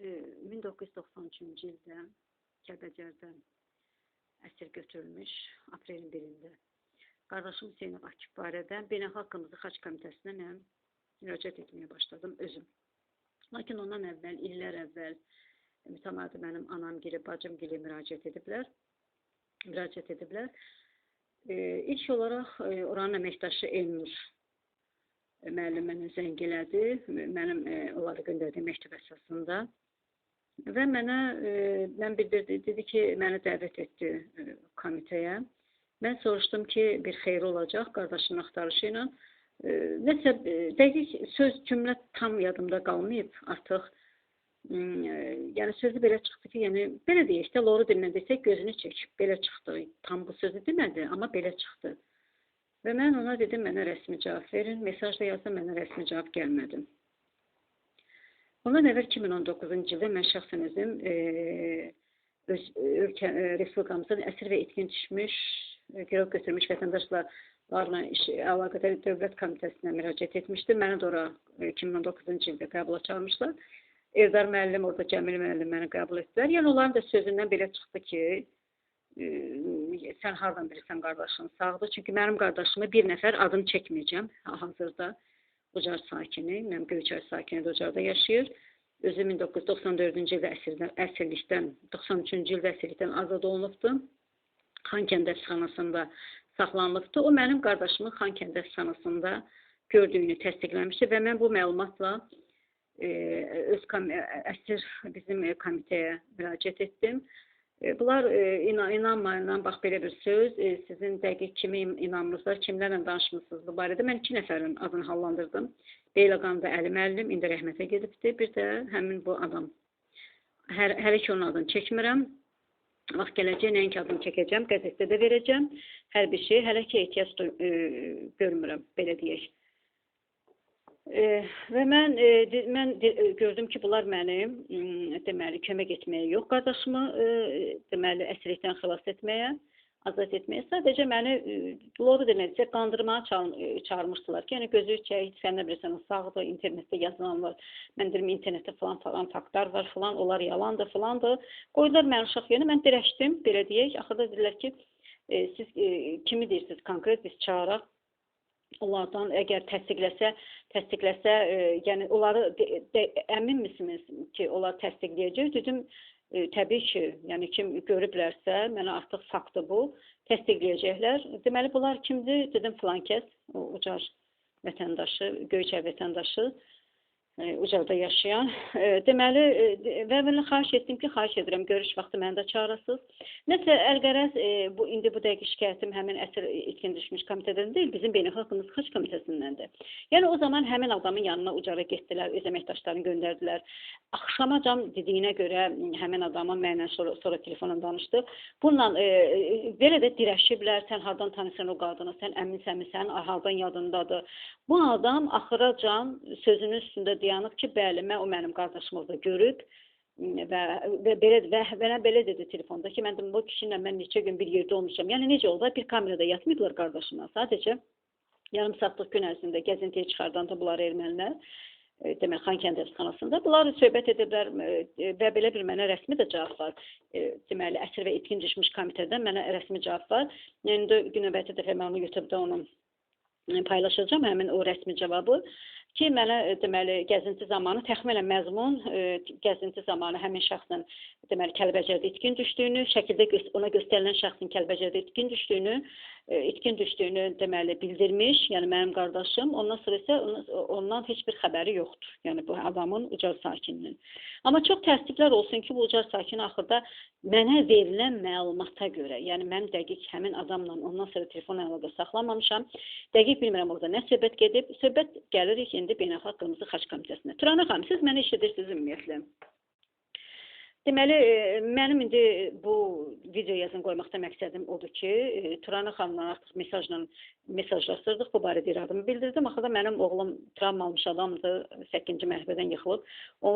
e, 1993-cü ildə Kəlbəcərdən əsir götürülmüş aprelin 1-də. Qardaşım Hüseynov Akif barədə Beynəlxalq Qırmızı Xaç Komitəsinə mən müraciət etməyə başladım özüm. Lakin ondan əvvəl, illər əvvəl mütəmadi mənim anam gili, bacım gili müraciət ediblər. Müraciət ediblər. E, ilk olaraq e, oranın əməkdaşı Elnur e, müəllim mənə zəng elədi. Mənim e, onları göndərdiyim məktub əsasında. Və mənə e, mən bildirdi, dedi ki, məni dəvət etdi e, komitəyə. Mən soruşdum ki, bir xeyir olacaq qardaşının axtarışı ilə. E, nəsə e, dəqiq söz cümlə tam yadımda qalmayıb artıq. E, yəni sözü belə çıxdı ki, yəni belə deyək də, loru dillə desək gözünü çəkib belə çıxdı. Tam bu sözü demədi, amma belə çıxdı. Və mən ona dedim, mənə rəsmi cavab verin. Mesajda yazdım, mənə rəsmi cavab gəlmədi. Ondan əvvəl 2019-cu ildə mən şəxsən özüm e, öz ölkə e, respublikamızın əsir və itkin düşmüş girov götürmüş vətəndaşlarla iş əlaqədar dövlət komitəsinə müraciət etmişdim. Məni də ora 2019-cu e, ildə qəbula çağırmışlar. Eldar müəllim, orada Cəmil müəllim məni qəbul etdilər. Yəni onların da sözündən belə çıxdı ki, e, sən hardan bilirsən qardaşın sağdır? Çünki mənim qardaşımı bir nəfər adını çəkməyəcəm hazırda. Ucar sakini, mənim Göyçay sakini Ucarda yaşayır. Özü 1994-cü ildə əsirdən, əsirlikdən, 93-cü ildə əsirlikdən azad olunubdu. Xankənd həbsxanasında saxlanılıbdı. O mənim qardaşımın Xankənd həbsxanasında gördüyünü təsdiqləmişdi və mən bu məlumatla e, öz əsir bizim komitəyə müraciət etdim. E, bunlar e, inan inanmayın, bax belə bir söz, e, sizin dəqiq kimi inanmırsınız, kimlərlə danışmısınız bu barədə. Mən iki nəfərin adını hallandırdım. Beyləqanda Əli müəllim indi rəhmətə gedibdi. Bir də həmin bu adam. Hər hər iki onun adını çəkmirəm. Vaxt gələcək nəinki adını çəkəcəm, qəzetdə də verəcəm. Hər bir şey hələ ki ehtiyac e, görmürəm, belə deyək. E, və mən e, mən de, gördüm ki, bunlar məni deməli kömək etməyə yox, qardaşımı e, deməli əsirlikdən xilas etməyə, azad etməyə. Sadəcə məni loru deməkcə qandırmağa çağır, e, çağırmışdılar ki, yəni gözü çək, sən nə bilirsən, sağdır, internetdə yazılan var. Mən deyirəm internetdə falan falan faktlar var, falan, onlar yalandır, falandır. Qoydular məni uşaq yerinə, mən dirəşdim, belə deyək. Axırda dedilər ki, e, siz e, kimi deyirsiniz konkret biz çağıraq onlardan əgər təsdiqləsə, təsdiqləsə, e, yəni onları de, de, əmin misiniz ki, onlar təsdiqləyəcək? Dedim, e, təbii ki, yəni kim görüblərsə, mənə artıq faktdır bu, təsdiqləyəcəklər. Deməli bunlar kimdir? Dedim filan kəs, o ucar vətəndaşı, Göyçay vətəndaşı. E, Ucarda yaşayan. E, deməli, e, və mən xahiş etdim ki, xahiş edirəm, görüş vaxtı məni də çağırasınız. Nəsə əlqərəz bu indi bu dəqiq şikayətim həmin əsir itkin düşmüş komitədən deyil, bizim beynəlxalq xaç komitəsindəndir. Yəni o zaman həmin adamın yanına Ucara getdilər, öz əməkdaşlarını göndərdilər. Axşamacam dediyinə görə həmin adamın mənlə sonra, sonra telefonla danışdı. Bununla e, belə də dirəşiblər. Sən hardan tanırsan o qadını? Sən əminsənmi? Sənin hardan yadındadır? Bu adam axıracan sözünün üstündə dayanıb ki, bəli, mən o mənim qardaşım orada görüb və, və belə və mənə belə dedi telefonda ki, mən də bu kişi ilə mən neçə gün bir yerdə olmuşam. Yəni necə oldu? Bir kamerada yatmayıblar qardaşımla. Sadəcə yarım saatlıq gün ərzində gəzintiyə çıxardanda bunlar ermənilər demək Xankəndi həbsxanasında. Bunlar söhbət ediblər və belə bir mənə rəsmi də cavab var. Deməli, əsir və itkin düşmüş komitədən mənə rəsmi cavab var. İndi gün növbəti dəfə mən onu YouTube-da onu paylaşacağam həmin o rəsmi cavabı ki, mənə deməli gəzinti zamanı təxminən məzmun e, gəzinti zamanı həmin şəxsin deməli Kəlbəcərdə itkin düşdüyünü, şəkildə ona göstərilən şəxsin Kəlbəcərdə itkin düşdüyünü, e, itkin düşdüyünü deməli bildirmiş, yəni mənim qardaşım. Ondan sonra isə ondan heç bir xəbəri yoxdur. Yəni bu adamın Ucar sakininin. Amma çox təəssüflər olsun ki, bu Ucar sakini axırda mənə verilən məlumata görə, yəni mən dəqiq həmin adamla ondan sonra telefon əlaqə saxlamamışam. Dəqiq bilmirəm orada nə söhbət gedib. Söhbət gəlirik indi Beynəlxalq Qırmızı Xaç Komitəsinə. Turanə xanım, siz məni eşidirsiniz ümumiyyətlə? Deməli, e, mənim indi bu video yazın qoymaqda məqsədim odur ki, e, Turanə xanımla artıq mesajla mesajlaşdırdıq, bu barədə iradımı bildirdim. Axırda mənim oğlum travma almış adamdır, 8-ci mərhələdən yıxılıb. O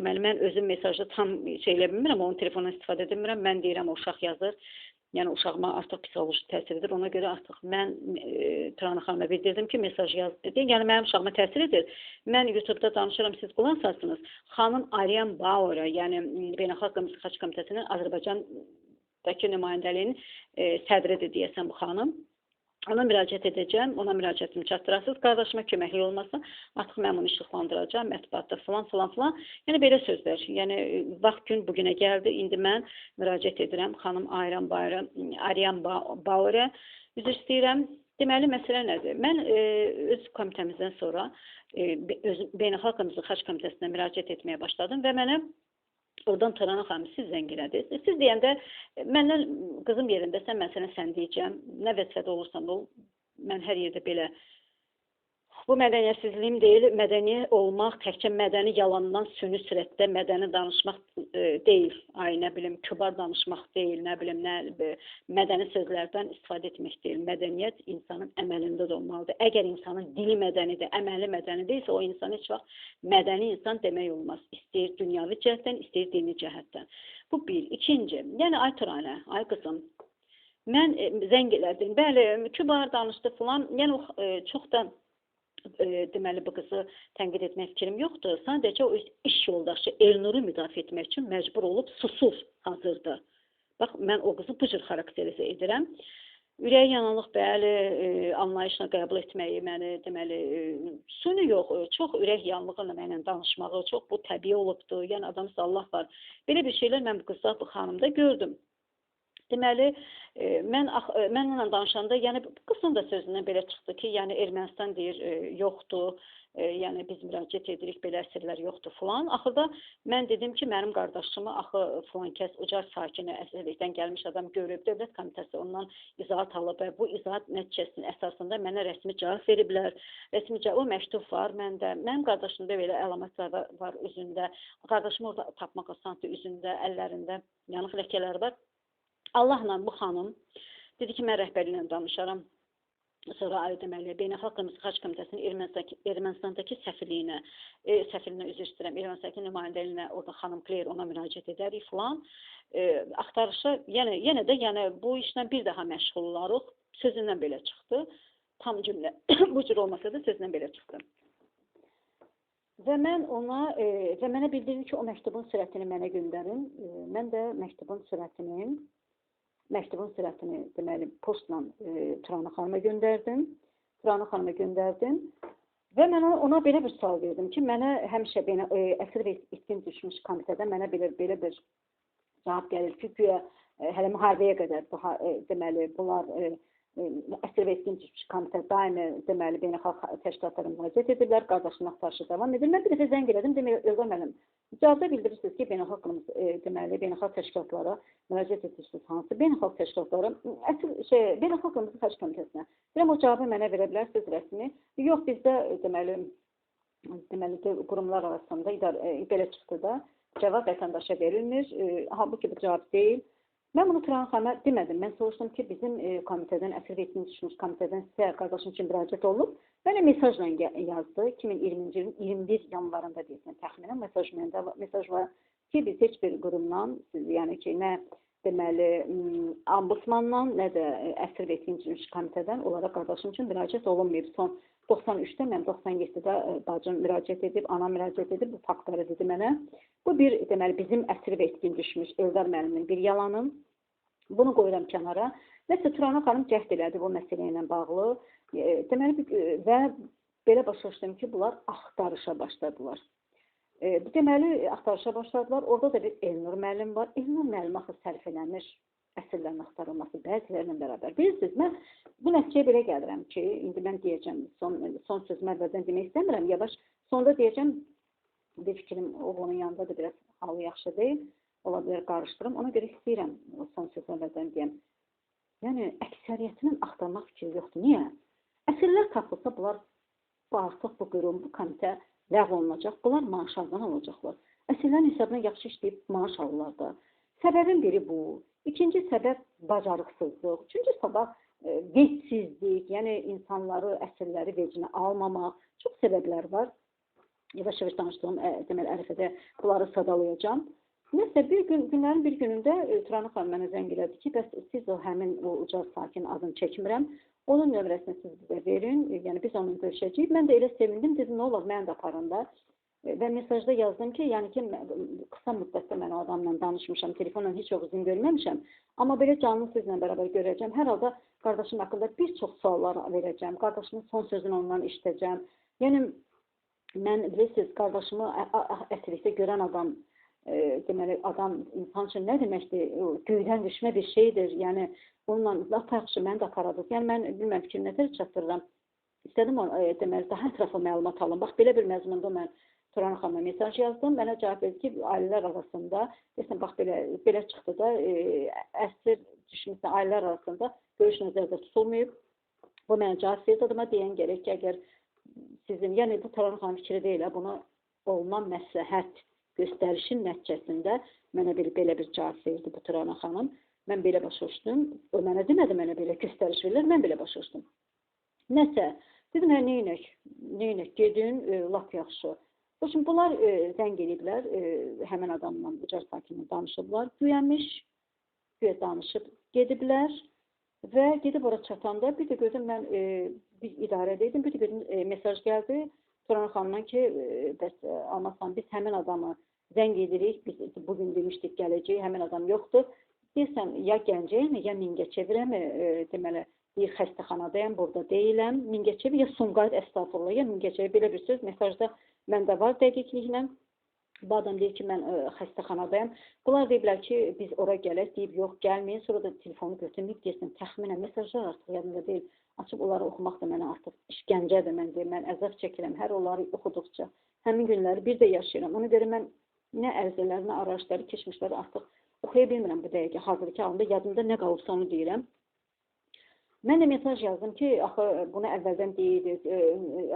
deməli mən özüm mesajda tam şey elə bilmirəm, onun telefonundan istifadə edə bilmirəm. Mən deyirəm o uşaq yazır. Yəni uşağıma artıq psixoloji təsir edir. Ona görə artıq mən e, Turan xanıma bildirdim ki, mesaj yaz. Dedi, yəni mənim uşağıma təsir edir. Mən YouTube-da danışıram, siz qulaq asasınız. Xanım Aryan Bauer, yəni Beynəlxalq Qırmızı Xaç Komitəsinin Azərbaycandakı nümayəndəliyinin e, sədridir deyəsən bu xanım. Ona müraciət edəcəm, ona müraciətimi çatdırasınız. Qardaşıma köməkli olmasa, artıq mən bunu işıqlandıracağam, mətbuatda falan filan filan. Yəni belə sözlər. Yəni vaxt gün bu günə gəldi. İndi mən müraciət edirəm xanım Ayran Bayram, Aryan Bauerə. Üzr istəyirəm. Deməli məsələ nədir? Mən e, öz komitəmizdən sonra e, öz Beynəlxalq Qırmızı Xaç Komitəsinə müraciət etməyə başladım və mənə Oradan Tarana xanım siz zəng elədiniz. E, siz deyəndə e, məndən qızım yerindəsən, mən sənə sən deyəcəm. Nə vəzifədə olursan ol. Mən hər yerdə belə Bu mədəniyyətsizliyim deyil, mədəni olmaq təkcə mədəni yalandan süni sürətdə mədəni danışmaq e, deyil. Ay nə bilim, kübar danışmaq deyil, nə bilim, nə e, mədəni sözlərdən istifadə etmək deyil. Mədəniyyət insanın əməlində də olmalıdır. Əgər insanın dili mədənidir, əməli mədəni deyilsə, o insan heç vaxt mədəni insan demək olmaz. İstəyir dünyavi cəhətdən, istəyir dini cəhətdən. Bu bir. İkinci, yəni ay Turanə, ay qızım, mən e, zəng elədim. Bəli, kübar danışdı filan. Yəni o e, çox da deməli bu qızı tənqid etmək fikrim yoxdur. Sadəcə o iş yoldaşı Elnuru müdafiə etmək üçün məcbur olub susur hazırda. Bax mən o qızı bu cür xarakterizə edirəm. Ürək yanıqlıq bəli, e, anlayışla qəbul etməyi məni deməli e, sunu yox, e, çox ürək yanıqlığı ilə mənlə danışmağı çox bu təbii olubdu. Yəni adam Allah var. Belə bir şeylər mən bu qızda, bu xanımda gördüm. Deməli, e, mən e, mənlə danışanda, yəni qızın da sözündən belə çıxdı ki, yəni Ermənistan deyir, e, yoxdur. Yəni biz müraciət edirik, belə əsirlər yoxdur filan. Axırda mən dedim ki, mənim qardaşımı axı filan kəs Ucar sakini əsirlikdən gəlmiş adam görüb, Dövlət Komitəsi ondan izahat alıb və bu izahat nəticəsinin əsasında mənə rəsmi cavab veriblər. Rəsmi cavab, o məktub var məndə. Mənim qardaşımda belə əlamətlər var, üzündə. Qardaşımı orada tapmaq asandır üzündə, əllərində yanıq ləkələri var. Allahla bu xanım dedi ki, mən rəhbərliklə danışaram. Sonra ayrı deməli, Beynəlxalq Qırmızı Xaç Komitəsinin Ermənistandakı, Ermənistandakı səfirliyinə, e, səfirinə üzr istəyirəm, Ermənistandakı nümayəndəliyinə orada xanım Claire ona müraciət edərik filan. E, axtarışa, yəni yenə də yəni bu işlə bir daha məşğul olarıq. Sözündən belə çıxdı. Tam cümlə bu cür olmasa da sözündən belə çıxdı. Və mən ona e, və mənə bildirdi ki, o məktubun sürətini mənə göndərin. E, mən də məktubun sürətini məktubun sürətini deməli postla e, Turana xanıma göndərdim. Turana xanıma göndərdim. Və mən ona, belə bir sual verdim ki, mənə həmişə belə e, əsir və itkin düşmüş komitədə mənə belə belə bir cavab gəlir ki, güya e, hələ müharibəyə qədər bu e, deməli bunlar e, əsir və düşmüş komitə daimi deməli beynəlxalq təşkilatlara müraciət edirlər, qardaşlıq axtarışı davam edir. Mən bir dəfə zəng elədim, demək Elqar müəllim, icazə bildirirsiniz ki, beynəlxalq e, deməli beynəlxalq təşkilatlara müraciət edirsiniz hansı beynəlxalq təşkilatlara? Əsl şey beynəlxalq qırmızı xaç komitəsinə. Deyirəm o cavabı mənə verə bilərsiniz rəsmi? Yox, bizdə deməli deməli qurumlar arasında idar, e, belə çıxdı da cavab vətəndaşa verilmir. E, halbuki bu cavab deyil. Mən bunu Turan xanıma demədim. Mən soruşdum ki, bizim e, komitədən əsir etmiş düşmüş komitədən sizə qardaşım üçün müraciət olunub. Mənə mesajla yazdı. 2020-ci ilin 21 yanvarında deyəsən təxminən mesaj məndə mesaj var ki, biz heç bir qurumdan, siz yəni ki, nə deməli ombudsmandan, nə də e, əsir və etmiş komitədən onlara qardaşım üçün müraciət olunmayıb. Son 93-də mən 97-də e, bacım müraciət edib, anam müraciət edib bu faktları dedi mənə. Bu bir deməli bizim əsir və etkin düşmüş Eldar müəllimin bir yalanı. Bunu qoyuram kənara. Nəsə Turana xanım cəhd elədi bu məsələ ilə bağlı. E, deməli e, və belə başa düşdüm ki, bunlar axtarışa başladılar. E, deməli axtarışa başladılar. Orada da bir Elnur müəllim var. Elnur müəllim axı sərf eləmiş əsirlərin axtarılması bəzilərlə bərabər. Bilirsiniz, mən bu nəticəyə belə gəlirəm ki, indi mən deyəcəm, son son sözümü əvvəldən demək istəmirəm, yavaş sonda deyəcəm, bir fikrim oğlunun yanında da biraz halı yaxşı deyil ola bilər qarışdırım. Ona görə istəyirəm o son sözlərdən deyəm. Yəni əksəriyyətinin axtarmaq fikri yoxdur. Niyə? Əsirlər tapılsa bunlar bu artıq bu qurum, bu komitə ləğv olunacaq. Bunlar maaş alan olacaqlar. Əsirlərin hesabına yaxşı işləyib maaş alırlar da. Səbəbin biri bu. İkinci səbəb bacarıqsızlıq. Üçüncü səbəb e, vecdsizlik, yəni insanları, əsirləri vecinə almamaq. Çox səbəblər var. Yavaş-yavaş danışdığım, deməli, ərəfədə bunları sadalayacağam. Nəsə bir gün günlərin bir günündə e, Turanı xanım mənə zəng elədi ki, bəs siz o həmin o ucaq sakin adını çəkmirəm. Onun nömrəsini siz bizə verin. E, yəni biz onunla görüşəcəyik. Mən də elə sevindim. Dedim, nə olar məni də aparın da. E, və mesajda yazdım ki, yəni ki, qısa müddətdə mən adamla danışmışam, telefonla heç vaxt üzünü görməmişəm. Amma belə canlı sizlə bərabər görəcəm. Hər halda qardaşım haqqında bir çox suallar verəcəm. Qardaşımın son sözünü ondan eşidəcəm. Yəni mən bilirsiniz, qardaşımı əsirlikdə görən adam e, deməli adam insan üçün nə deməkdir? Göydən düşmə bir şeydir. Yəni onunla lap yaxşı məni də aparadıq. Yəni mən bilmirəm fikrim nətər çatdırıram. İstədim o e, deməli daha ətraflı məlumat alım. Bax belə bir məzmunda mən Turan xanıma mesaj yazdım. Mənə cavab verdi ki, ailələr arasında, desən bax belə belə çıxdı da, e, əsir düşmüsən ailələr arasında görüş nəzərdə tutulmayıb. Bu mənə cavab verdi. Adama deyən gərək ki, əgər sizin, yəni bu Turan xanım fikri deyil, buna olunan məsləhət göstərişin nəticəsində mənə bir belə bir cavab verdi bu Turan xanım. Mən belə başa düşdüm. O mənə demədi, mənə belə göstəriş verirlər, mən belə başa düşdüm. Nəsə, dedim, hə, neynək, neynək, gedin, e, lap yaxşı. Şimdi bunlar e, zəng ediblər, e, həmin adamla, Ucar sakinlə danışıblar, güyənmiş, güya danışıb gediblər və gedib ora çatanda bir də gördüm mən e, bir idarədə idim, bir gördüm e, mesaj gəldi Turan xanımdan ki, e, bəs e, almasan biz həmin adamı zəng edirik, biz bugün demişdik gələcək, həmin adam yoxdur. Deyirsən, ya Gəncəyəm, ya Mingəçevirəm, e, deməli, bir xəstəxanadayam, burada deyiləm. Mingəçevi ya Sumqayıt əstəğfurullah, ya Mingəçevi belə bir söz mesajda məndə var dəqiqliklə. Bu adam deyir ki, mən ə, e, xəstəxanadayam. Bunlar deyiblər ki, biz ora gələk, deyib yox, gəlməyin. Sonra da telefonu götürməyib deyirsən, təxminən mesajlar artıq yadımda deyil. Açıb onları oxumaq da mənə artıq işgəncədir mən deyir. Mən əzab çəkirəm hər onları oxuduqca. Həmin günləri bir də yaşayıram. Ona görə mən nə ərizələri, nə araçları, keçmişləri artıq oxuya bilmirəm bu dəqiqə. Hazırki halında yadımda nə qalıbsa onu deyirəm. Mən də mesaj yazdım ki, axı bunu əvvəldən deyirdiniz, e,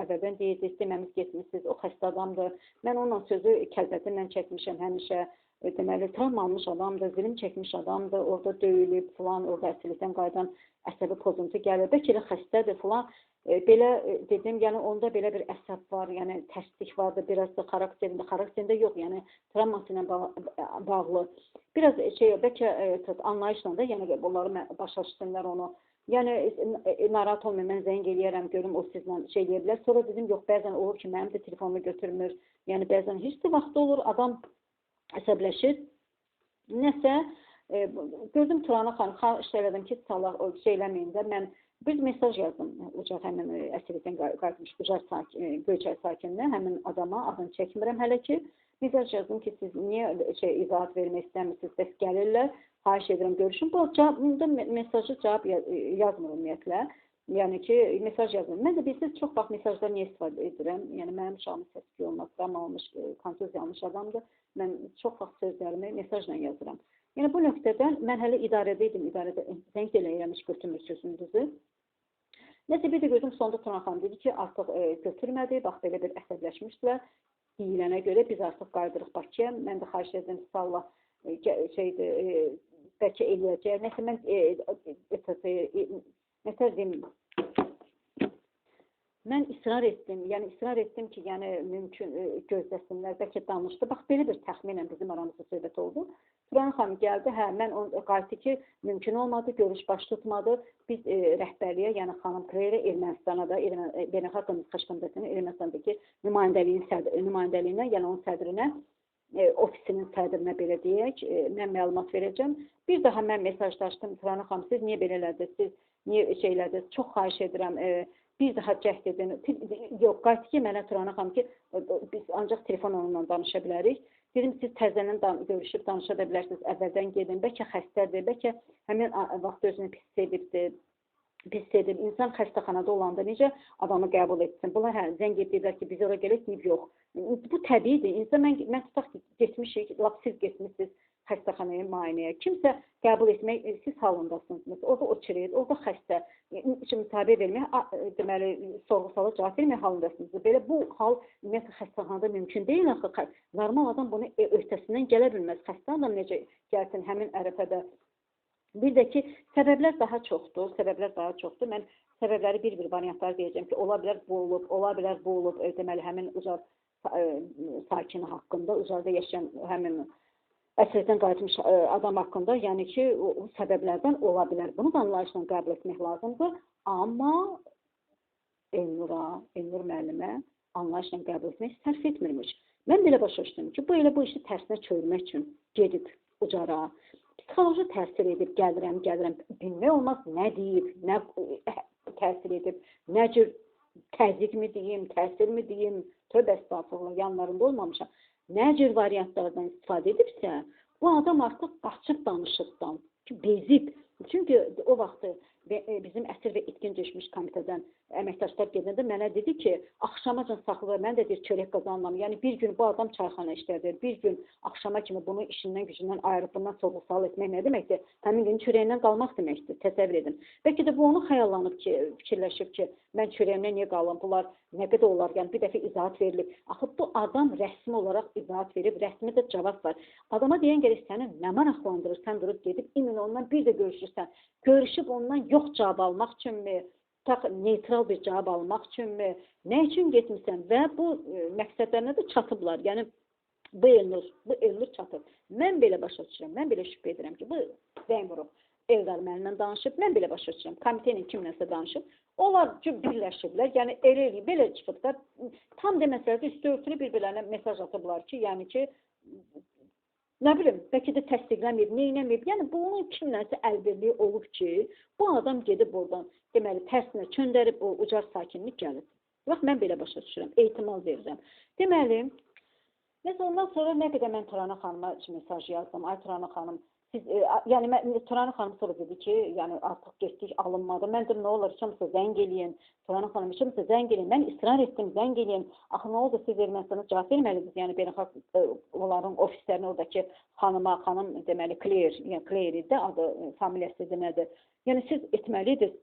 əvvəldən deyirdiniz, deməmiz getmisiniz, o xəstə adamdır. Mən onunla sözü kəlbəsindən çəkmişəm həmişə. E, deməli, travma almış adamdır, zilm çəkmiş adamdır, orada döyülüb falan, orada əsirlikdən qayıdan əsəbi pozuntu gəlir. Bəlkə elə xəstədir falan. E, belə e, dedim, yəni onda belə bir əsəb var, yəni tərslik vardı, biraz da xarakterində, xarakterində yox, yəni travması ilə bağ bağlı. Biraz şey, bəlkə e, anlayışla da, yəni bunları başa düşsünlər onu. Yəni e, e, narahat olmayın, mən zəng eləyərəm, görüm o sizlə şey eləyə bilər. Sonra dedim, yox, bəzən olur ki, mənim də telefonumu götürmür. Yəni bəzən heç də vaxt olur, adam əsəbləşir. Nəsə e, gördüm Turana xanım, xahiş elədim ki, salaq o şey eləməyin də. Mən bir mesaj yazdım Ucar həmin e, əsirlikdən qayıtmış Ucar sakin, Göyçay sakininə, həmin adama adını çəkmirəm hələ ki. Mesaj yazdım ki, siz niyə şey izahat vermək istəmirsiniz, bəs gəlirlər xahiş edirəm görüşün. Bu cavabında mesajı cavab yazmır ümumiyyətlə. Yəni ki, mesaj yazmır. Mən də bilirsiniz, çox vaxt mesajdan niyə istifadə edirəm? Yəni mənim uşağımın səsi olmaz, travma almış, kontuziya almış adamdır. Mən çox vaxt sözlərimi mesajla yazıram. Yəni bu nöqtədən mən hələ idarədə idim, idarədə zəng eləyirəm, heç götürmürsünüzü. Nəsə bir də gördüm, sonda Turan xanım dedi ki, artıq e, götürmədi, bax belə bir əsəbləşmişdilər. Deyilənə görə biz artıq qayıdırıq Bakıya. Mən də xahiş edirəm, inşallah e, şeydir, e, bəlkə eləyəcək. Nəsə mən e, e, e, nətər deyim, mən israr etdim. Yəni israr etdim ki, yəni mümkün e, gözləsinlər, bəlkə danışdı. Bax belə bir təxminən bizim aramızda söhbət oldu. Turan xanım gəldi, hə, mən qayıtdı ki, mümkün olmadı, görüş baş tutmadı. Biz e, rəhbərliyə, yəni xanım Kreylə Ermənistana da, Ermən, Beynəlxalq Kommunikasiya Komitəsinin Ermənistandakı nümayəndəliyinin sədr, nümayəndəliyinə, yəni onun sədrinə e, ofisinin sədrinə belə deyək, e, mən məlumat verəcəm. Bir daha mən mesajlaşdım Turanə xanım, siz niyə belə elədiniz? Siz niyə şey elədiniz? Çox xahiş edirəm. E, bir daha cəhd edin. Yox, qayıt ki, mənə Turanə xanım ki, biz ancaq telefon onunla danışa bilərik. Dedim, siz təzədən dan görüşüb danışa da bilərsiniz, əvvəldən gedin. Bəlkə xəstədir, bəlkə həmin vaxt özünü pis sevibdir, pis edib. İnsan xəstəxanada olanda necə adamı qəbul etsin? Bunlar hə, zəng edirlər ki, biz ora gələk, yox. Bu təbiidir. İnsan mən mən tutaq ki, getmişik, lap siz getmisiniz xəstəxanaya müayinəyə. Kimsə qəbul etmək siz halındasınız. Məsələn, orada o çirəyir, orada xəstə. Üçün mütabə vermək, deməli, sorğu-suala cavab vermək halındasınız. Belə bu hal ümumiyyətlə xəstəxanada mümkün deyil axı. Normal adam bunu öhdəsindən gələ bilməz. Xəstə adam necə gəlsin həmin ərəfədə Bir də ki, səbəblər daha çoxdur, səbəblər daha çoxdur. Mən səbəbləri bir-bir variantlar deyəcəm ki, ola bilər bu olub, ola bilər bu olub, e, deməli həmin ucar e, sakini haqqında, ucarda yaşayan həmin əsirdən qayıtmış ə, adam haqqında, yəni ki, o, səbəblərdən ola bilər. Bunu da anlayışla qəbul etmək lazımdır. Amma Elnura, Elnur müəllimə anlayışla qəbul etmək sərf etmirmiş. Mən belə başa düşdüm ki, bu elə bu işi tərsinə çevirmək üçün gedib ucara, psixoloji təsir edib gəlirəm, gəlirəm. Bilmək olmaz nə deyib, nə təsir edib, nə cür təzyiqmi deyim, təsirmi deyim, tövbə estağfurullah, yanlarında olmamışam nə cür variantlardan istifadə edibsə, bu adam artıq qaçıb danışıqdan, bezib. Çünki o vaxtı bizim əsir və itkin düşmüş komitədən əməkdaşlar gedəndə mənə dedi ki, axşamacan saxlayır, mən də deyir çörək qazanmam. Yəni bir gün bu adam çayxana işlədir, bir gün axşama kimi bunu işindən gücündən ayırıb bundan sorğu-sual etmək nə deməkdir? Həmin gün çörəyindən qalmaq deməkdir. Təsəvvür edin. Bəlkə də bu onu xəyallanıb ki, fikirləşib ki, mən çörəyimdən niyə qalım? Bunlar nə qədər olar? Yəni bir dəfə izahat verilib. Axı bu adam rəsmi olaraq izahat verib, rəsmi də cavab var. Adama deyən gərək səni nə maraqlandırır? Sən durub gedib imin ondan bir də görüşürsən. Görüşüb ondan yox cavab almaq üçünmü? neytral bir cavab almaq üçünmü, nə üçün getmisən və bu e, məqsədlərinə də çatıblar. Yəni bu Elnur, bu Elnur çatıb. Mən belə başa düşürəm, mən belə şübhə edirəm ki, bu Dəmirov Eldar mənimlə danışıb, mən belə başa düşürəm. Komitə ilə kimləsə danışıb. Onlar ki, birləşiblər. Yəni elə eləyib, belə çıxıb da tam deməsələr də üstü örtülü bir-birlərinə mesaj atıblar ki, yəni ki, nə bilim, bəlkə də təsdiqləməyib, neynəməyib. Yəni bunun kimləsə əlbirliyi olub ki, bu adam gedib oradan, deməli, tərsinə çöndərib o ucar sakinlik gəlib. Bax, mən belə başa düşürəm, ehtimal verirəm. Deməli, Biz ondan sonra nə qədər mən Turana xanıma mesaj yazdım. Ay Turana xanım, siz e, yəni mən Turana xanım sonra dedi ki, yəni artıq getdik alınmadı. Mən dedim nə olar, olmasa zəng eləyin. Turana xanım olmasa zəng eləyin. Mən israr etdim, zəng eləyin. Axı nə oldu siz Ermənistana cavab verməlisiniz. Yəni beynəlxalq e, onların ofislərinə oradakı xanıma, xanım deməli Claire, yəni Claire idi adı, e, familiyası deməlidir. Yəni siz etməliydiniz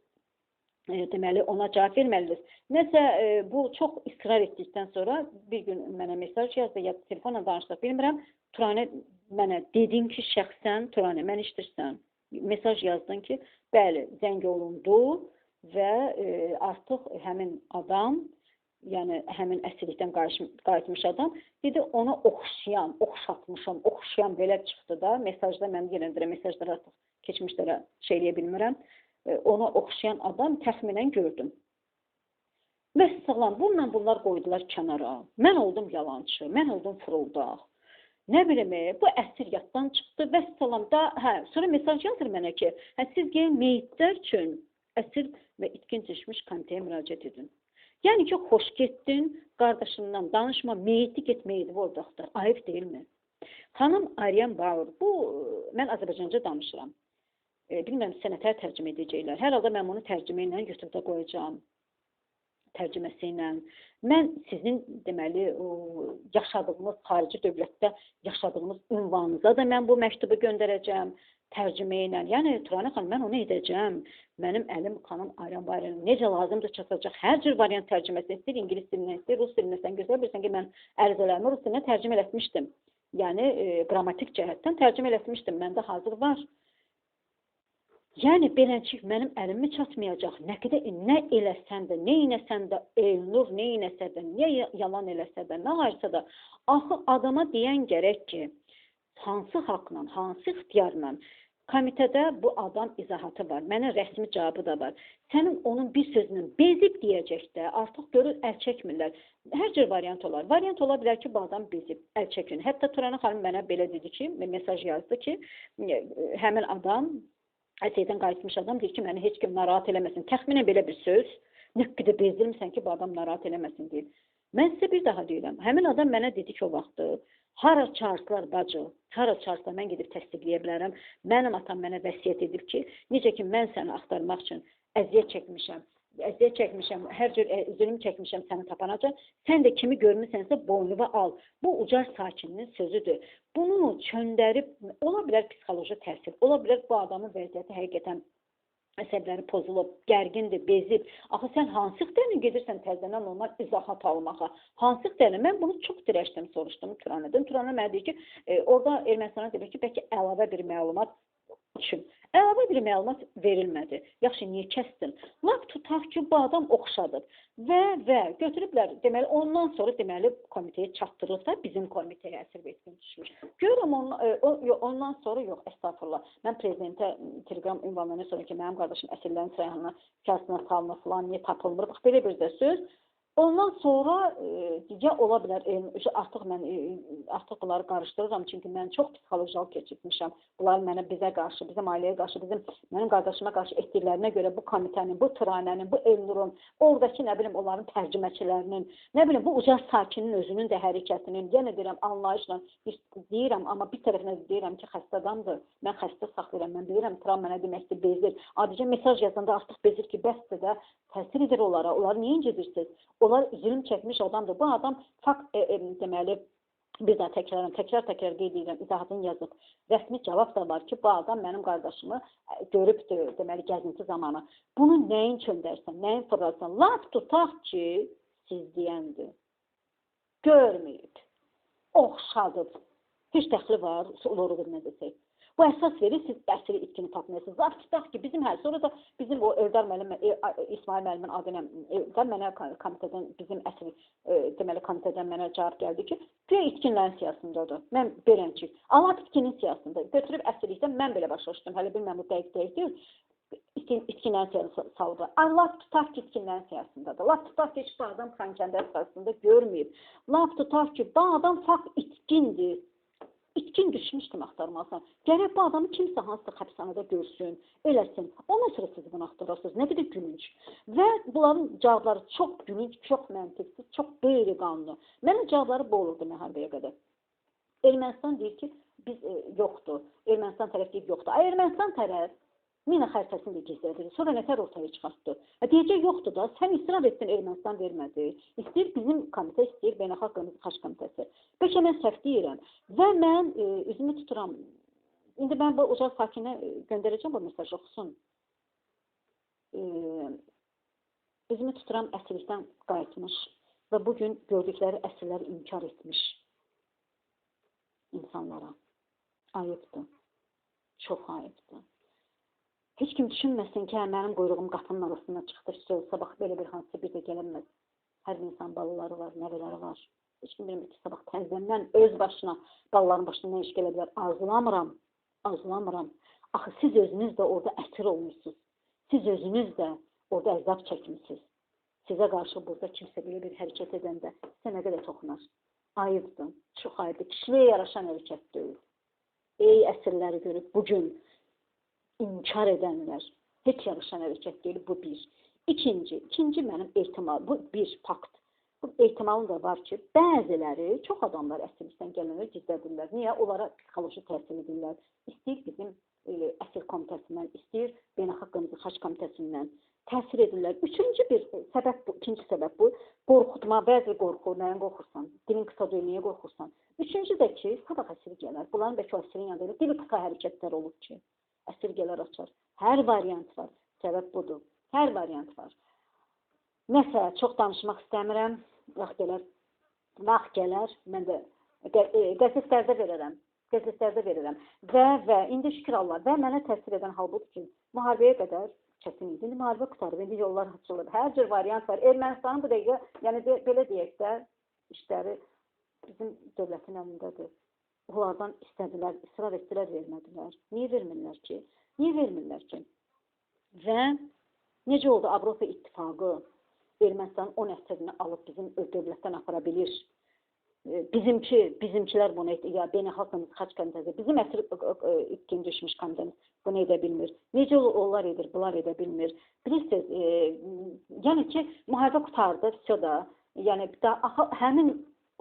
deməli ona cavab verməlisiniz. Nəsə e, bu çox israr etdikdən sonra bir gün mənə mesaj yazdı, ya telefonla danışdıq, bilmirəm. Turanə mənə dedin ki, şəxsən Turanə, mən işdirsən. Mesaj yazdın ki, bəli, zəng olundu və e, artıq həmin adam, yəni həmin əsirlikdən qayıtmış adam dedi ona oxşayan, oxşatmışam, oxşayan belə çıxdı da, mesajda mən yenə də mesajlara artıq keçmişlərə şey eləyə bilmirəm. E, ona oxşayan adam təxminən gördüm. Vəssalam, bununla bunlar qoydular kənara. Mən oldum yalançı, mən oldum fırıldaq. Nə bilim, bu əsir yaddan çıxdı və salam da, hə, sonra mesaj yazır mənə ki, hə siz gəlin meyitlər üçün əsir və itkin düşmüş komitəyə müraciət edin. Yəni ki, xoş getdin, qardaşından danışma, meyiti get meyidi orada axtar. Ayıb deyilmi? Xanım Aryan Bauer, bu mən Azərbaycanca danışıram. E, bilmirəm sənətə tərcümə edəcəklər. Hər halda mən bunu tərcümə ilə YouTube-da qoyacağam tərcüməsi ilə mən sizin deməli o yaşadığınız xarici dövlətdə yaşadığınız ünvanınıza da mən bu məktubu göndərəcəm tərcümə ilə. Yəni Turanə xanım mən onu edəcəm. Mənim əlim xanım Ayran Bayram necə lazımdır çatacaq. Hər cür variant tərcüməsi istəyir, ingilis dilindən istəyir, rus dilindən. Sən gözəl bilirsən ki, mən ərizələrimi rus dilinə tərcümə etmişdim. Yəni e, qrammatik cəhətdən tərcümə etmişdim. Məndə hazır var. Yəni beləncik mənim əlimə çatmayacaq. Nə qədər nə eləsən də, nə eləsən də, Elnur nə eləsə də, nə yalan eləsə də, nə varsa da, axı adama deyən gərək ki, hansı haqqla, hansı ixtiyarla komitədə bu adam izahatı var. Mənə rəsmi cavabı da var. Sənin onun bir sözünün bezib deyəcək də, artıq görür əl çəkmirlər. Hər cür variant olar. Variant ola bilər ki, bu adam bezib, əl çəkin. Hətta Turana xanım mənə belə dedi ki, mesaj yazdı ki, həmin adam əsirdən qayıtmış adam deyir ki, məni heç kim narahat eləməsin. Təxminən belə bir söz. Nə qədər bezdirmisən ki, bu adam narahat eləməsin deyir. Mən sizə bir daha deyirəm. Həmin adam mənə dedi ki, o vaxtı hara çağırdılar bacı, hara çağırdılar mən gedib təsdiqləyə bilərəm. Mənim atam mənə vəsiyyət edib ki, necə ki mən səni axtarmaq üçün əziyyət çəkmişəm əziyyət çəkmişəm, hər cür e, zülm çəkmişəm səni tapanaca, sən də kimi görmüsənsə boynuna al. Bu ucar sakininin sözüdür. Bunu çöndərib, ola bilər psixoloji təsir, ola bilər bu adamın vəziyyəti həqiqətən əsəbləri pozulub, gərgindir, bezib. Axı sən hansı xətlə gedirsən təzədən ondan izahat almağa? Hansı xətlə? Mən bunu çox dirəşdim, soruşdum Turanədən. Turanə mənə deyir ki, e, orada Ermənistana demək ki, bəlkə əlavə bir məlumat üçün əlavə bir məlumat verilmədi. Yaxşı, niyə kəsdin? Lap tutaq ki, bu adam oxşadır və və götürüblər, deməli ondan sonra deməli komitəyə çatdırılsa bizim komitəyə əsir etkin düşmüş. Görürəm on, e, ondan sonra yox, əstəğfurullah. Mən prezidentə Telegram ünvanlarına sonra ki, mənim qardaşım əsirlərin sırasına kəsinə salınır falan, niyə tapılmır? Bax belə bir də söz Ondan sonra e, ya ola bilər e, artıq mən e, artıq bunları qarışdırıram çünki mən çox psixolojik keçirmişəm. Bunlar mənə bizə qarşı, bizim ailəyə qarşı, bizim mənim qardaşıma qarşı etdiklərinə görə bu komitənin, bu Turanənin, bu Elnurun, oradakı nə bilim onların tərcüməçilərinin, nə bilim bu ucar sakinin özünün də hərəkətinin, yenə deyirəm anlayışla deyirəm, amma bir tərəfinə deyirəm ki, xəstə adamdır. Mən xəstə saxlayıram. Mən bilirəm Turan mənə deməkdir bezir. Adicə mesaj yazanda artıq bezir ki, bəsdir də təsir edir onlara. Onları niyə incitirsiniz? Onlar zülm çəkmiş adamdır. Bu adam fakt e, e, deməli bir daha təkrarən, təkrar-təkrar qeyd edirəm, izahatını yazıb. Rəsmi cavab da var ki, bu adam mənim qardaşımı e, görübdür, deməli gəzinti zamanı. Bunu nəyin çöndərsən, nəyin fırlatsan? Laf tutaq ki, siz deyəndir. Görməyib. Oxşadıb. Heç dəxli var, olur nə desək. Bu əsas verir, siz əsri itkini tapmıyorsunuz. Laf tutaq ki, bizim hər sonra da bizim o Eldar müəllim, e, İsmail müəllimin adına Eldar mənə komitədən, bizim əsri e, deməli komitədən mənə cavab gəldi ki, güya itkinlərin siyasındadır. Mən bilirəm ki, Allah itkinin siyasında. Götürüb əsirlikdən mən belə başa düşdüm. Hələ bilməm bu dəqiq deyil deyil. İtkin, itkinlərin siyasında salıblar. Allah tutaq ki, itkinlərin siyasındadır. Laf tutaq ki, heç bu adam Xankəndə siyasında görməyib. Laf tutaq ki, bu adam fakt itkindir itkin düşmüşdüm axtarmalısan. Gərək bu adamı kimsə hansısa həbsxanada görsün, eləsin. Ondan sonra siz bunu axtarırsınız. Nə qədər gülünc. Və bunların cavabları çox gülünc, çox məntiqsiz, çox qeyri-qanuni. Mənə cavabları bu olurdu müharibəyə qədər. Ermənistan deyir ki, biz e, yoxdur. Ermənistan tərəf deyir yoxdur. Ermənistan tərəf mina xəritəsini də gizlədir. Sonra nətər ortaya çıxartdı? E, deyəcək yoxdur da, sən israf etdin, Ermənistan vermədi. İstəyir bizim komitə, istəyir Beynəlxalq Xaç komitəsi. Bəlkə mən səhv deyirəm və mən e, üzümü tuturam. İndi mən bu ocaq sakininə e, göndərəcəm bu mesajı oxusun. E, üzümü tuturam əsirlikdən qayıtmış və bu gün gördükləri əsirləri inkar etmiş insanlara. Ayıbdır. Çox ayıbdır. Heç kim düşünməsin ki, hə, mənim quyruğum qapının arasına çıxdı, sabah belə bir hansı bir də gələnməz. Hər insan balaları var, nəvələri var. Heç kim bilmir ki, sabah təzədən öz başına, balaların başına nə iş gələ bilər. Arzulamıram, arzulamıram. Axı siz özünüz də orada əsir olmuşsunuz. Siz özünüz də orada əzab çəkmisiniz. Sizə qarşı burada kimsə belə bir hərəkət edəndə sizə nə qədər toxunar? Ayıbdır, çox ayıbdır. Kişiliyə yaraşan hərəkət deyil. Ey əsirləri görüb bugün inkar edənlər heç yarışan hərəkət deyil, bu bir. İkinci, ikinci mənim ehtimal, bu bir fakt. Bu ehtimalım da var ki, bəziləri, çox adamlar əsirlikdən gələnlər gizlədirlər. Niyə? Onlara psixoloji təsir edirlər. İstəyir bizim e, əsir komitəsindən, istəyir Beynəlxalq Qırmızı Xaç komitəsindən təsir edirlər. Üçüncü bir səbəb bu, ikinci səbəb bu, qorxutma, bəzi qorxu, nəyin qorxursan, dilin qısa dönüyə qorxursan. Üçüncü də ki, sabah əsir gələr. Bunların bəlkə asirin yanında dili qısa hərəkətlər olur ki, əsirgələr açar. Hər variant var. Səbəb budur. Hər variant var. Nəsə, çox danışmaq istəmirəm. Vaxt gələr. Vaxt gələr. Mən də qəzetlərdə verərəm. Qəzetlərdə verirəm. Və və indi şükür Allah və mənə təsir edən hal budur ki, müharibəyə qədər çətin idi. İndi müharibə qutarıb, indi yollar açılır. Hər cür variant var. Ermənistanın bu dəqiqə, yəni de, belə deyək də, işləri bizim dövlətin əlindədir. Onlardan istədilər, israr etdilər, vermədilər. Niyə vermirlər ki? Niyə vermirlər ki? Və necə oldu Avropa İttifaqı Ermənistan 10 əsrini alıb bizim öz dövlətdən apara bilir? E, bizimki, bizimkilər bunu etdi. Ya beynəlxalq xaç komitəsi, bizim əsr itkin düşmüş komitəmiz bunu edə bilmir. Necə onlar edir, bunlar edə bilmir. Bilirsiniz, e, yəni ki, müharibə qutardı, vəsə da. Yəni da axı həmin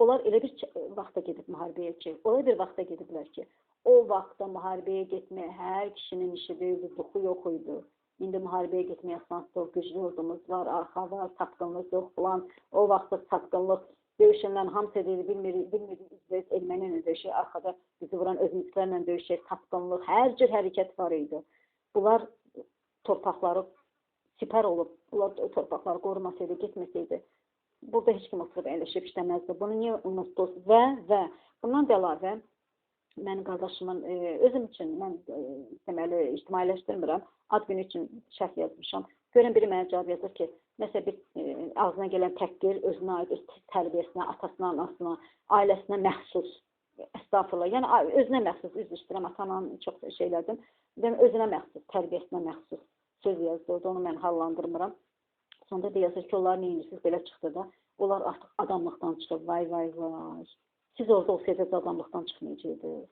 Onlar elə bir vaxta gedib müharibəyə ki, elə bir vaxta gediblər ki, o vaxtda müharibəyə getmək hər kişinin işi deyildi, duxu yox idi. İndi müharibəyə getməyə asansdır, güclü ordumuz var, arxa var, çapqınlıq yox falan. O vaxtda çapqınlıq döyüşündən hamısı edirdi, bilmir, bilmir, İsveç erməni ilə döyüşür, arxada bizi vuran özümüzlərlə döyüşür, çapqınlıq, hər cür hərəkət var idi. Bunlar torpaqları sipər olub, bunlar torpaqları qorumasaydı, getməsəydi, burada heç kim oturub əyləşib işləməzdi. Bunu niyə unutdunuz? Və və bundan da əlavə mənim qardaşımın e, özüm üçün mən e, deməli ictimailəşdirmirəm. Ad günü üçün şərh yazmışam. Görən biri mənə cavab yazır ki, nəsə bir e, ağzına gələn təhqir özünə aid, öz tərbiyəsinə, atasına, anasına, ailəsinə məxsus. Estağfurullah. Yəni özünə məxsus, üzr istəyirəm, atanın çox şeylərdən. Yəni özünə məxsus, tərbiyəsinə məxsus söz yazdı. Onu mən hallandırmıram. Sonda da yazır ki, onlar neyinirsiniz belə çıxdı da. Onlar artıq adamlıqdan çıxıb. Vay vay vay. Siz orada olsaydınız adamlıqdan çıxmayacaqdınız.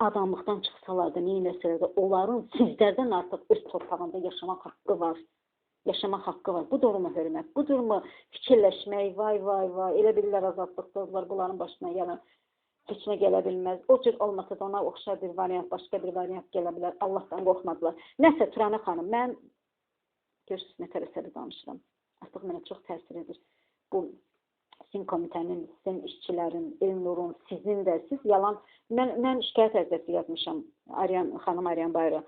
Adamlıqdan çıxsalar da, neynəsələr də onların sizlərdən artıq öz torpağında yaşamaq haqqı var. Yaşamaq haqqı var. Bu durumu hörmət, bu durumu fikirləşmək, vay vay vay, elə bilirlər azadlıqdadırlar, bunların başına yəni heç nə gələ bilməz. O cür olmasa da ona oxşar bir variant, başqa bir variant gələ bilər. Allahdan qorxmadılar. Nəsə Turanə xanım, mən görürsüz nə tərəfə danışıram. Artıq mənə çox təsir edir. Bu sizin komitənin, sizin işçilərin, Elnurun, sizin də siz yalan mən mən şikayət ərizəsi yazmışam Aryan xanım Aryan Bayra.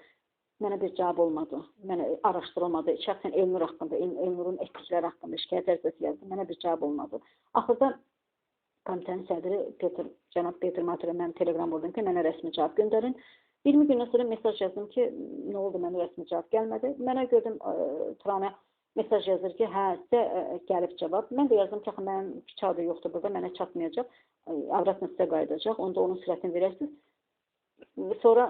Mənə bir cavab olmadı. Mənə araşdırılmadı. Şəxsən Elnur haqqında, Elnurun etdikləri haqqında şikayət ərizəsi yazdım. Mənə bir cavab olmadı. Axırda komitənin sədri Peter, cənab Peter Materə mən telegram vurdum ki, mənə rəsmi cavab göndərin. 20 gündən sonra mesaj yazdım ki, nə oldu mənə rəsmi cavab gəlmədi. Mənə gördüm Turanə mesaj yazır ki, hə, sizə ə, e, gəlib cavab. Mən də yazdım ki, axı mənim kağıdı yoxdur burada, mənə çatmayacaq. Avratla sizə qayıdacaq. Onda onun sürətini verəsiniz. Sonra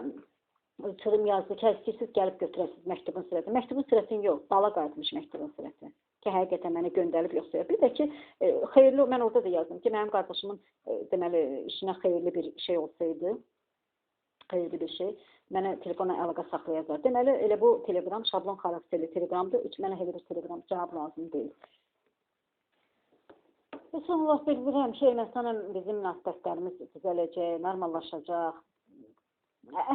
çıxım yazdı ki, istəyirsiniz gəlib götürəsiniz məktubun sürətini. Məktubun sürətini yox, dala qayıtmış məktubun sürəti. Ki, həqiqətən mənə göndərib yoxsa yox. Bir də ki, e, xeyirli, mən orada da yazdım ki, mənim qardaşımın e, deməli işinə xeyirli bir şey olsaydı, xeyirli bir şey, mənə telefona əlaqə saxlayacaq. Deməli, elə bu Telegram şablon xarakterli Telegramdır. Üç mənə elə bir Telegram cavab lazım deyil. Olaraq bilirəm ki, Ermənistanla bizim münasibətlərimiz düzələcək, normallaşacaq.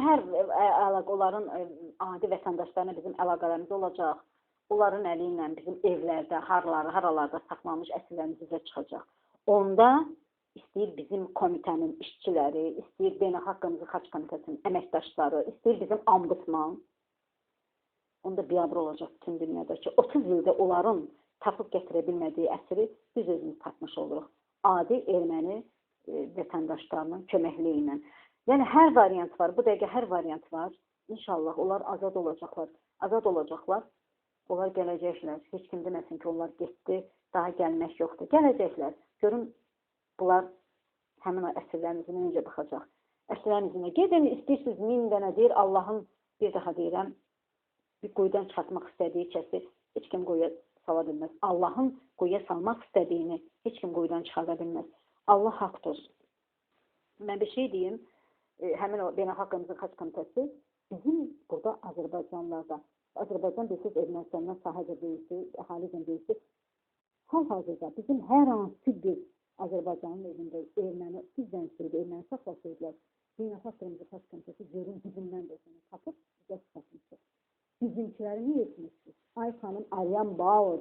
Hər əlaqə onların adi vətəndaşlarına bizim əlaqələrimiz olacaq. Onların əli ilə bizim evlərdə, harları, haralarda saxlanmış əsirlərimiz üzə çıxacaq. Onda istəyir bizim komitənin işçiləri, istəyir Beynəlxalq Qırmızı Xaç Komitəsinin əməkdaşları, istəyir bizim ombudsman. Onda biabr olacaq bütün dünyadakı 30 ildə onların tapıb gətirə bilmədiyi əsiri biz özümüz tapmış oluruq. Adi erməni e, vətəndaşlarının köməkliyi ilə. Yəni hər variant var. Bu dəqiqə hər variant var. İnşallah onlar azad olacaqlar. Azad olacaqlar. Onlar gələcəklər. Heç kim deməsin ki, onlar getdi, daha gəlmək yoxdur. Gələcəklər. Görün Bunlar həmin o əsirlərin üzünə necə baxacaq? Əsirlərin üzünə gedin, istəyirsiniz min dənə deyir, Allahın bir daha deyirəm, bir quyudan çıxartmaq istədiyi kəsi heç kim quyuya sala bilməz. Allahın quyuya salmaq istədiyini heç kim quyudan çıxarda bilməz. Allah haqdır. Mən bir şey deyim, e, həmin o Beynəlxalq Qırmızı Xaç Komitəsi bizim burada Azərbaycanlarda, Azərbaycan bilirsiniz Ermənistandan sahəcə deyilsi, əhalicə deyilsi, hal-hazırda bizim hər hansı bir Azərbaycanın özündə erməni sizdən söyledi, erməni saxlasaydılar, Beynəlxalq Qırmızı Xaç Komitəsi görün dibindən də səni tapıb bizə çıxartmışdır. Bizimkiləri niyə etmişsiniz? Ay xanım Aryan Bauer,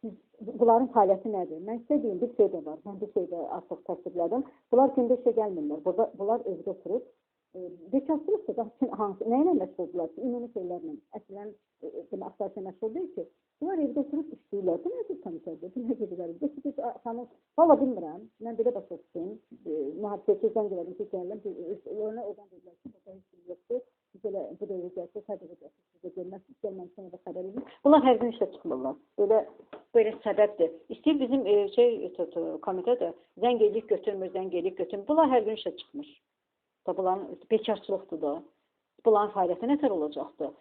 siz, bunların fəaliyyəti nədir? Mən sizə deyim, bir şey də var. Mən bir şey də artıq təsdiqlədim. Bunlar gündə işə gəlmirlər. Burada, bunlar evdə oturub Bekarçılıq da hansı, nə ilə məşğuldurlar ki, ümumi şeylərlə. Əslən, demək, əsasən məşğul deyil ki, bunlar evdə oturub işləyirlər. Bu nədir komitədir, bu nə gedirlər? Bəs biz xanım, valla bilmirəm, mən belə başa düşdüm. Mühafizəçi zəng elədim ki, gələm, ona oradan dedilər ki, burada heç kim yoxdur. Biz elə bu dövrə gəlsə, sadəcə gəlsək, sizə görmək istəyirmən da xəbər edin. Bunlar hər gün işə çıxmırlar. Belə belə səbəbdir. İstəyir bizim şey komitə də zəng eləyib götürmür, zəng eləyib götürmür. Bunlar hər gün işə çıxmır da bunların bekarçılıqdır da. Bunların fəaliyyəti nətər olacaqdır?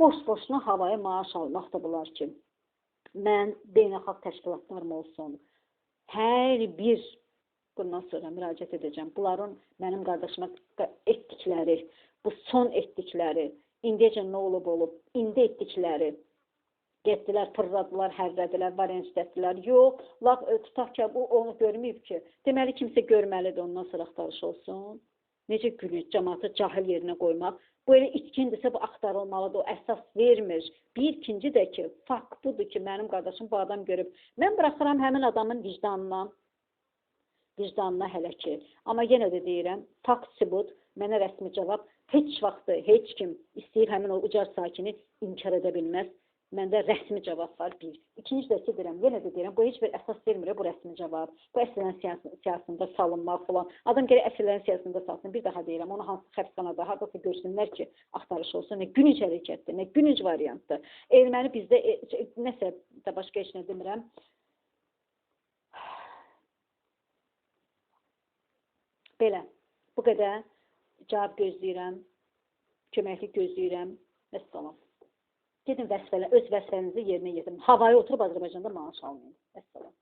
Boş-boşuna havaya maaş almaq da bunlar ki, mən beynəlxalq təşkilatlarım olsun, hər bir bundan sonra müraciət edəcəm. Bunların mənim qardaşıma etdikləri, bu son etdikləri, indiyəcə nə olub olub, indi etdikləri, getdilər, fırladılar, hərrədilər, variant istətdilər. Yox, laf tutaq ki, bu onu görməyib ki, deməli kimsə görməlidir, ondan sonra axtarış olsun necə gülünc cəmaatı cahil yerinə qoymaq. Bu elə itkindirsə bu axtarılmalıdır, o əsas vermir. Bir ikinci də ki, fakt budur ki, mənim qardaşım bu adam görüb. Mən buraxıram həmin adamın vicdanına, vicdanına hələ ki. Amma yenə də deyirəm, fakt sübut, mənə rəsmi cavab heç vaxtı heç kim istəyir həmin o ucar sakini inkar edə bilməz. Məndə rəsmi cavab var bir. İkinci də ki deyirəm, yenə də deyirəm, bu heç bir əsas vermir bu rəsmi cavab. Bu əsrlərin siyasətində salınmaq falan. Adam gərək əsrlərin siyasətində salsın. Bir daha deyirəm, onu hansı həbsxanada, hardasa görsünlər ki, axtarış olsun. Nə günüc hərəkətdir, nə günüc variantdır. Erməni bizdə e, nəsə də başqa heç nə demirəm. Belə. Bu qədər cavab gözləyirəm. Köməklik gözləyirəm. Vəssalam. Gedin vəzifələ, öz vəzifənizi yerinə yetirin. Havaya oturub Azərbaycanda maaş almayın. Vəssalam.